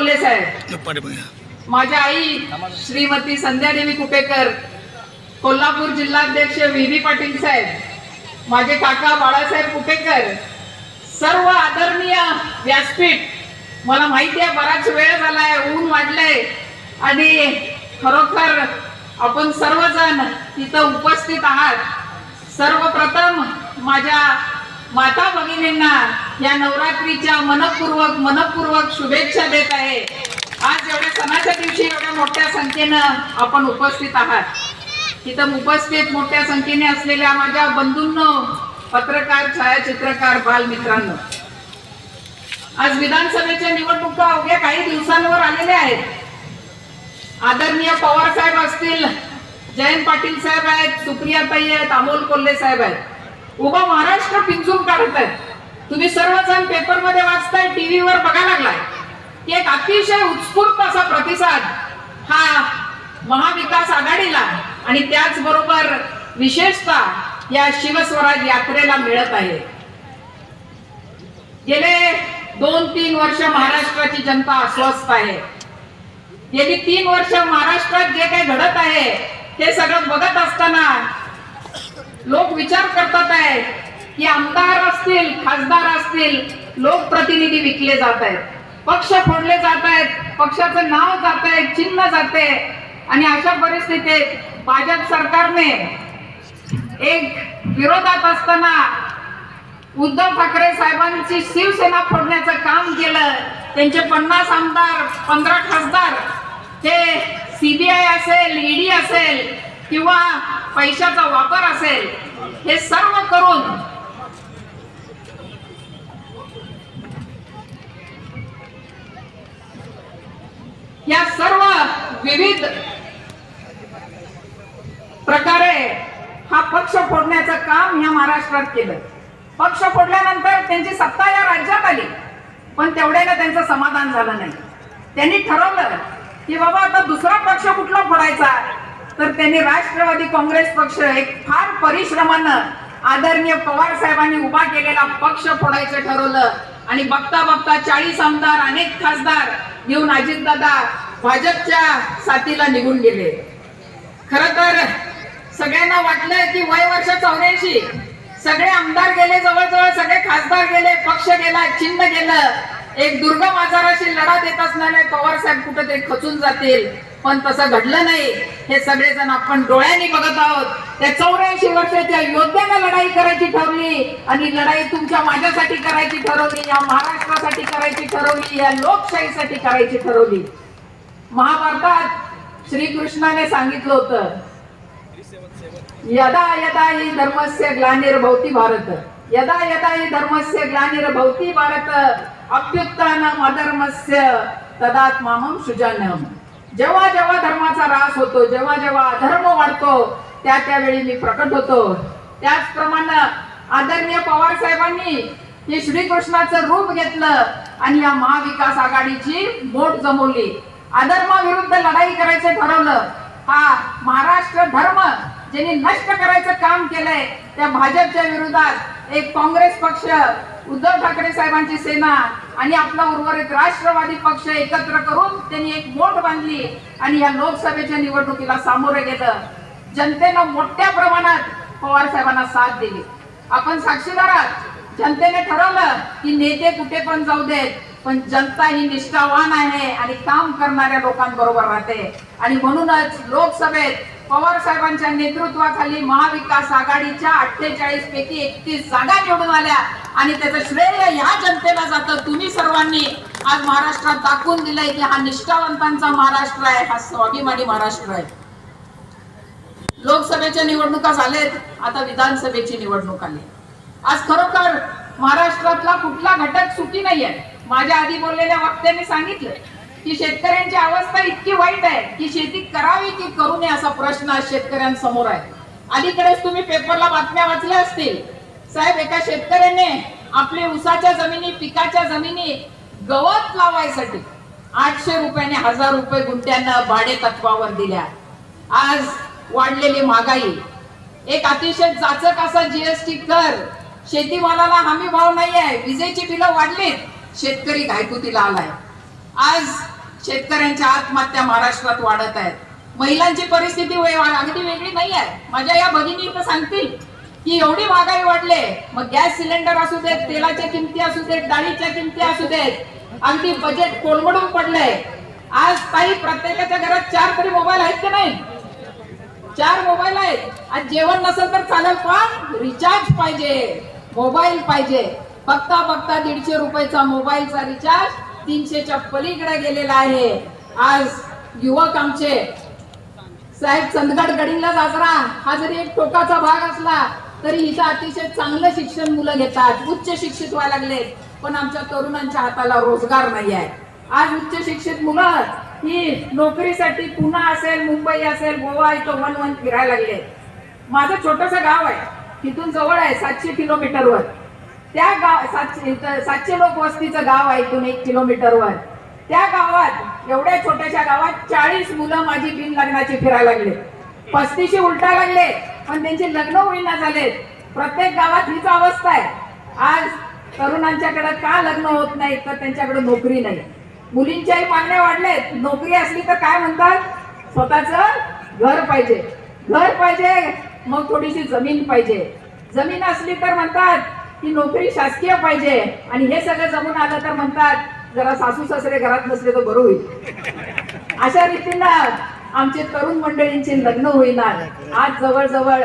कोल्हे साहेब. माझ्या आई श्रीमती संध्यादेवी कुपेकर कोल्हापूर जिल्हाध्यक्ष व्ही. बी पाटील साहेब माझे काका बाळासाहेब कुपेकर सर्व आदरणीय व्यासपीठ मला माहिती आहे बराच वेळ झालाय ऊन वाढलंय आणि खरोखर आपण सर्वजण तिथं उपस्थित आहात. सर्वप्रथम माझ्या माता भगिनींना या नवरात्रीच्या मनपूर्वक मनपूर्वक शुभेच्छा देत आहे. आज एवढ्या सणाच्या दिवशी एवढ्या मोठ्या संख्येनं आपण उपस्थित आहात. तिथं उपस्थित मोठ्या संख्येने असलेल्या माझ्या बंधूंनो पत्रकार छायाचित्रकार बालमित्रांनो. आज विधानसभेच्या निवडणुका अवघ्या काही दिवसांवर आलेल्या आहेत. आदरणीय पवार साहेब असतील जयंत पाटील साहेब आहेत सुप्रियाताई आहेत अमोल कोल्हे साहेब आहेत. उभा महाराष्ट्र पिंजून काढत आहेत. तुम्ही सर्वजण पेपरमध्ये वाचताय टीव्हीवर बघा लागलाय. की एक अतिशय उत्स्फूर्त असा प्रतिसाद हा महाविकास आघाडीला आणि त्याचबरोबर विशेषतः या शिवस्वराज यात्रेला मिळत आहे. गेले दोन तीन वर्ष महाराष्ट्राची जनता अस्वस्थ आहे. गेली तीन वर्ष महाराष्ट्रात जे काही घडत आहे ते सगळं बघत असताना लोक विचार करतात आहे की आमदार असतील खासदार असतील लोकप्रतिनिधी विकले जात आहेत. पक्ष फोडले जात आहेत पक्षाचं नाव जात आहे चिन्ह जाते आणि अशा परिस्थितीत भाजप सरकारने एक विरोधात असताना उद्धव ठाकरे साहेबांची शिवसेना फोडण्याचं काम केलं. त्यांचे पन्नास आमदार पंधरा खासदार हे सीबीआय असेल ईडी असेल किंवा पैशाचा वापर असेल हे सर्व करून या सर्व विविध प्रकारे हा पक्ष फोडण्याचं काम ह्या महाराष्ट्रात केलं. पक्ष फोडल्यानंतर त्यांची सत्ता या राज्यात आली पण तेवढ्याला त्यांचं समाधान झालं नाही. त्यांनी ठरवलं की बाबा आता दुसरा पक्ष कुठला फोडायचा? तर त्यांनी राष्ट्रवादी काँग्रेस पक्ष एक फार परिश्रमानं आदरणीय पवार साहेबांनी उभा केलेला पक्ष फोडायचं ठरवलं. आणि बघता बघता चाळीस आमदार अनेक खासदार घेऊन अजितदादा भाजपच्या साथीला निघून गेले. खर तर सगळ्यांना वाटलंय की वय वर्ष चौऱ्याऐंशी. सगळे आमदार गेले जवळजवळ सगळे खासदार गेले पक्ष गेला चिन्ह गेलं. एक दुर्गम आजाराशी लढा देत असणारे पवार साहेब कुठं ते खचून जातील. पण तसं घडलं नाही. हे सगळेजण आपण डोळ्यांनी बघत आहोत. त्या चौऱ्याऐंशी वर्षाच्या योद्ध्याला लढाई करायची ठरवली आणि लढाई तुमच्या माझ्यासाठी करायची ठरवली या महाराष्ट्रासाठी करायची ठरवली या लोकशाहीसाठी करायची ठरवली. महाभारतात श्रीकृष्णाने सांगितलं होतं यदा यदा ही धर्मस्य ग्लानिर्भवती भारत. यदा यदा हि धर्मस्य ग्लानिर्भवति भारत अभ्युत्थानम अधर्मस्य तदात्मामम सुजान्यम जेव्हा जेव्हा धर्माचा रास होतो जेव्हा जेव्हा अधर्म वाढतो त्या त्यावेळी मी प्रकट होतो. त्याचप्रमाणे आदरणीय पवार साहेबांनी हे श्रीकृष्णाचं रूप घेतलं आणि या महाविकास आघाडीची मोठ जमवली. अधर्माविरुद्ध लढाई करायचं ठरवलं. हा महाराष्ट्र धर्म ज्यांनी नष्ट करायचं काम केलंय त्या भाजपच्या विरोधात एक काँग्रेस पक्ष उद्धव ठाकरे साहेबांची सेना आणि आपला उर्वरित राष्ट्रवादी पक्ष एकत्र करून त्यांनी एक मोठ बांधली आणि या लोकसभेच्या निवडणुकीला सामोरे गेलं. जनतेनं मोठ्या प्रमाणात पवार साहेबांना साथ दिली. आपण साक्षीदार आहात. जनतेने ठरवलं की नेते कुठे पण जाऊ देत पण जनता ही निष्ठावान आहे आणि काम करणाऱ्या लोकांबरोबर राहते. आणि म्हणूनच लोकसभेत पवार साहेबांच्या नेतृत्वाखाली महाविकास आघाडीच्या अठ्ठेचाळीस पैकी एकतीस जागा निवडून आल्या. आणि त्याचं श्रेय ह्या जनतेला जातं. तुम्ही सर्वांनी आज महाराष्ट्रात दाखवून दिलंय की हा निष्ठावंतांचा महाराष्ट्र आहे. हा स्वाभिमानी महाराष्ट्र आहे. लोकसभेच्या निवडणुका झालेत. आता विधानसभेची निवडणूक आली. आज खरोखर महाराष्ट्रातला कुठला घटक सुखी नाहीये? माझ्या आधी बोललेल्या वक्त्यांनी सांगितलं की शेतकऱ्यांची अवस्था इतकी वाईट आहे की शेती करावी की करू नये असा प्रश्न आज शेतकऱ्यांसमोर आहे. अलीकडेच तुम्ही पेपरला बातम्या वाचल्या असतील. साहेब एका शेतकऱ्याने आपले उसाच्या जमिनी पिकाच्या जमिनी गवत लावायसाठी आठशे रुपयाने हजार रुपये गुंट्यांना भाडे तत्वावर दिल्या. आज वाढलेली महागाई. एक अतिशय जाचक असा जीएसटी कर. शेतीमालाला हमी भाव नाही आहे विजेची बिलं वाढलीत. शेतकरी घायकुतीला आलाय. आज शेतकऱ्यांच्या आत्महत्या महाराष्ट्रात वाढत आहेत. महिलांची परिस्थिती अगदी वेगळी नाही आहे. माझ्या या भगिनी तर सांगतील की एवढी महागाई वाढले मग गॅस सिलेंडर असू देत तेलाच्या किमती असू देत डाळीच्या किमती असू देत अगदी बजेट कोलमडून पडलंय. आज ताई प्रत्येकाच्या घरात चार तरी मोबाईल आहेत की नाही? चार मोबाईल आहेत. आज जेवण नसेल तर चालेल पण रिचार्ज पाहिजे. मोबाईल पाहिजे. बघता बघता दीडशे रुपयाचा मोबाईलचा रिचार्ज तीनशेच्या पलीकडे गेलेला आहे. आज युवक आमचे साहेब चंदगड गडिंगला साजरा हा जरी एक टोकाचा भाग असला तरी इथं अतिशय चांगलं शिक्षण मुलं घेतात. उच्च शिक्षित व्हायला लागले. पण आमच्या तरुणांच्या हाताला रोजगार नाही आहे. आज उच्च शिक्षित मुलं ही नोकरीसाठी पुणे असेल मुंबई असेल गोवा इथं वन वन फिरायला लागले. माझं छोटस गाव आहे. तिथून जवळ आहे सातशे किलोमीटरवर. त्या गाव सातशे सातशे लोक वस्तीचं गाव ऐकून एक किलोमीटरवर त्या गावात एवढ्या छोट्याशा गावात चाळीस मुलं माझी बिन लग्नाची फिरायला लागले. पस्तीशी उलटा लागले पण त्यांचे लग्न होईना झालेत प्रत्येक गावात हीच अवस्था आहे. आज तरुणांच्याकडे का लग्न होत नाही? तर त्यांच्याकडे नोकरी नाही. मुलींच्याही मागण्या वाढलेत. नोकरी असली तर काय म्हणतात? स्वतःच घर पाहिजे. घर पाहिजे मग थोडीशी जमीन पाहिजे. जमीन असली तर म्हणतात ही नोकरी शासकीय पाहिजे. आणि हे सगळं जमून आलं तर म्हणतात जरा सासू सासरे घरात नसले तर बरं होईल. अशा रीतीनं आमचे तरुण मंडळींचे लग्न होईना आज जवळजवळ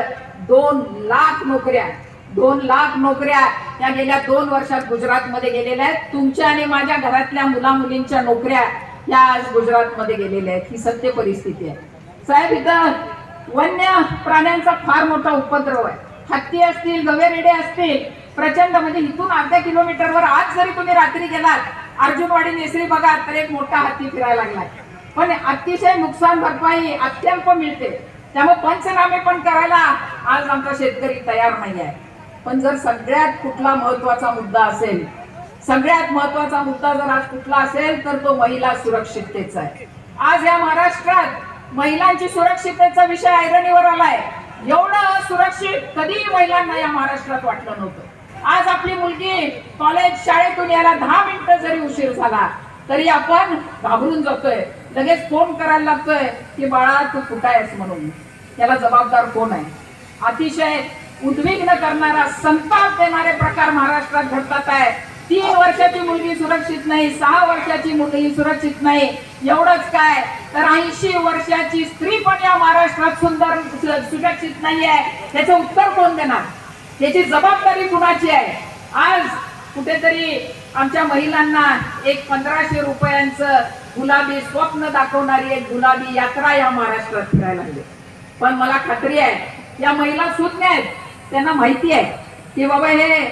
दोन लाख नोकऱ्या दोन लाख नोकऱ्या या गेल्या दोन वर्षात गुजरातमध्ये गेलेल्या आहेत. तुमच्या आणि माझ्या घरातल्या मुला मुलींच्या नोकऱ्या या आज गुजरातमध्ये गेलेल्या आहेत. ही सत्य परिस्थिती आहे. साहेब इथं वन्य प्राण्यांचा फार मोठा उपद्रव आहे. हत्ती असतील गवेरेडे असतील प्रचंड म्हणजे इथून अर्ध्या किलोमीटरवर आज जरी तुम्ही रात्री गेलात अर्जुनवाडी नेसरी बघा तर एक मोठा हत्ती फिरायला लागलाय. पण अतिशय नुकसान भरपाई अत्यल्प मिळते. त्यामुळे पंचनामे पण करायला आज आमचा शेतकरी तयार नाही आहे पण जर सगळ्यात कुठला महत्त्वाचा मुद्दा असेल सगळ्यात महत्त्वाचा मुद्दा जर आज कुठला असेल तर तो महिला सुरक्षिततेचा आहे. आज या महाराष्ट्रात महिलांची सुरक्षिततेचा विषय ऐरणीवर आलाय. एवढं असुरक्षित कधीही महिलांना या महाराष्ट्रात वाटलं नव्हतं. आज आपली मुलगी कॉलेज शाळेतून यायला दहा मिनिटं जरी उशीर झाला तरी आपण घाबरून जातोय. लगेच फोन करायला लागतोय की बाळा तू कुठं आहेस म्हणून? याला जबाबदार कोण आहे? अतिशय उद्विग्न करणारा संताप देणारे प्रकार महाराष्ट्रात घडतात आहे. तीन वर्षाची मुलगी सुरक्षित नाही सहा वर्षाची मुलगी सुरक्षित नाही. एवढंच काय? तर ऐंशी वर्षाची स्त्री पण या महाराष्ट्रात सुंदर सुरक्षित नाही आहे त्याचं उत्तर कोण देणार? याची जबाबदारी कुणाची आहे? आज कुठेतरी आमच्या महिलांना एक पंधराशे रुपयांचं गुलाबी स्वप्न दाखवणारी एक गुलाबी यात्रा या महाराष्ट्रात फिरायला लागली. पण मला खात्री आहे या महिला सुज्ञ आहेत त्यांना माहिती आहे की बाबा हे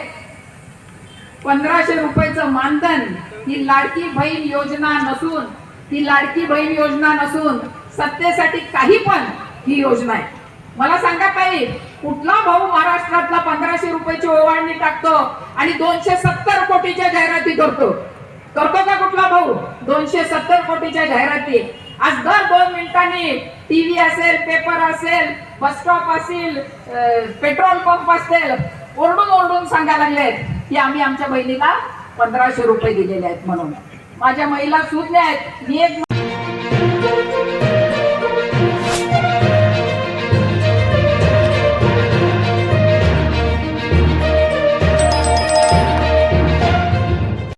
पंधराशे रुपयाचं मानधन ही लाडकी बहीण योजना नसून ही लाडकी बहीण योजना नसून सत्तेसाठी काही पण ही योजना आहे. मला सांगा काही कुठला भाऊ महाराष्ट्रात पंधराशे ओवाळणी टाकतो आणि दोनशे सत्तर कोटीच्या जाहिराती करतो. करतो का कुठला भाऊ? दोनशे सत्तर कोटीच्या जाहिराती. आज दर दोन मिनिटांनी टीव्ही असेल पेपर असेल बस स्टॉप असेल पेट्रोल पंप असेल ओरडून ओरडून सांगायला लागलेत की आम्ही आमच्या बहिणीला पंधराशे रुपये दिलेले आहेत म्हणून. माझ्या महिला सुज्ञ आहेत. मी एक